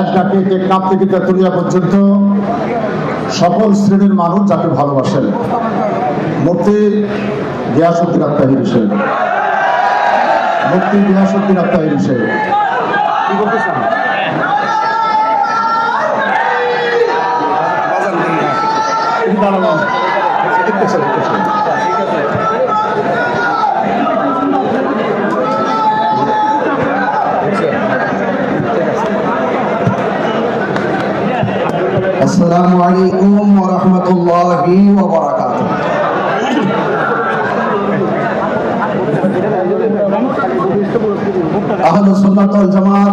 এক ডাকে টেকনাফ থেকে তেতুলিয়া পর্যন্ত সকল শ্রেণির মানুষ যাকে ভালোবাসেন। মুফতি গিয়াসুদ্দিন আত্মাহির হোসেন। মুফতি গিয়াসুদ্দিন আত্মাহির হোসেন। কি বলতে চান দাঁড়ানো। আসসালামু আলাইকুম ওয়া রাহমাতুল্লাহি ওয়া বারাকাতুহু। আহলে সুন্নাত ওয়াল জামাত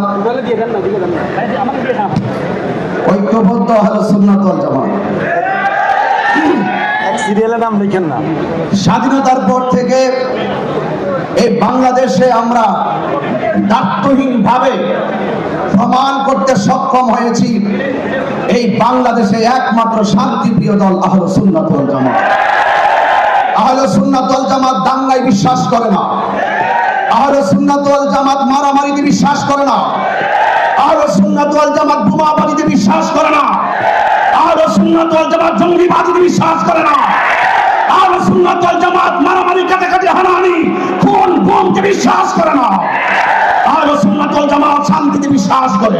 ঐক্যবদ্ধ আহলে সুন্নাত ওয়াল জামাত। সিরিয়ালের নাম লিখেন না। স্বাধীনতার পর থেকে এই বাংলাদেশে আমরা দাত্তহীন ভাবে প্রমাণ করতে সক্ষম হয়েছি। এই বাংলাদেশে একমাত্র শান্তিপ্রিয় দল আহলে সুন্নাত ওয়াল জামাত। আহলে সুন্নাত ওয়াল জামাত দাঙ্গায় বিশ্বাস করে না। আহলে সুন্নাত ওয়াল জামাত মারামারিতে বিশ্বাস করে না। আহলে সুন্নাত ওয়াল জামাত বোমাবাড়িতে বিশ্বাস করে না। আহলে সুন্নাত ওয়াল জামাত জঙ্গিবাদীতে বিশ্বাস করে না। আহলে সুন্নাত ওয়াল জামাত মারামারি, কাটাকাটি, হানাহানি, খুন বোমকে বিশ্বাস করে না। আহলে সুন্নাত ওয়াল জামাত শান্তিতে বিশ্বাস করে।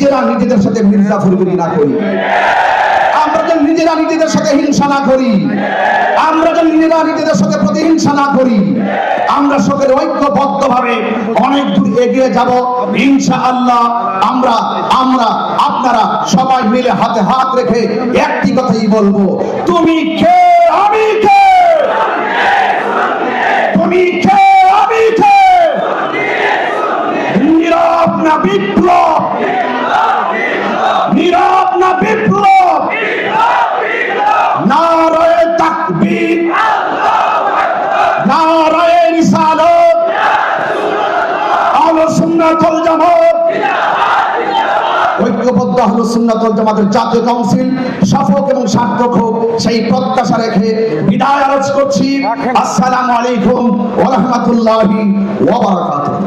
নিজেরা নিজেদের সাথে মির্জাফরগিরি না করি। আমরা যেন নিজেরা নিজেদের সাথে হিংসা না করি। আমরা যেন নিজেরা নিজেদের সাথে প্রতিহিংসা না করি। আমরা সকলে ঐক্যবদ্ধ ভাবে অনেক দূর এগিয়ে যাব। ইনশা আল্লাহ আমরা আমরা, আপনারা সবাই মিলে হাতে হাত রেখে একটি কথাই বলব। তুমি কে? আমি কে? তুমি কে? আমি কে? নীরব না বিপ্লব নীরব না বিপ্লব নারায়ে তাকবীর নারায়ে রিসালাত আহলে জামাত। ঐক্যবদ্ধ আহলে সুন্নাত জামাতের জাতীয় কাউন্সিল সফল এবং সার্থক হোক সেই প্রত্যাশা রেখে বিদায় আরজ করছি। আসসালামু আলাইকুম ওয়া রাহমাতুল্লাহি ওয়া বারাকাতুহু।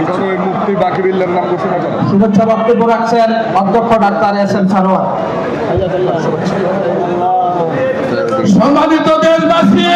এখন বাকি বিল্লার নাম ঘোষণা করা শুভেচ্ছা বক্তব্য রাখছেন অধ্যক্ষ ডাক্তার এস এম সারোয়ার। সম্মানিত দেশবাসী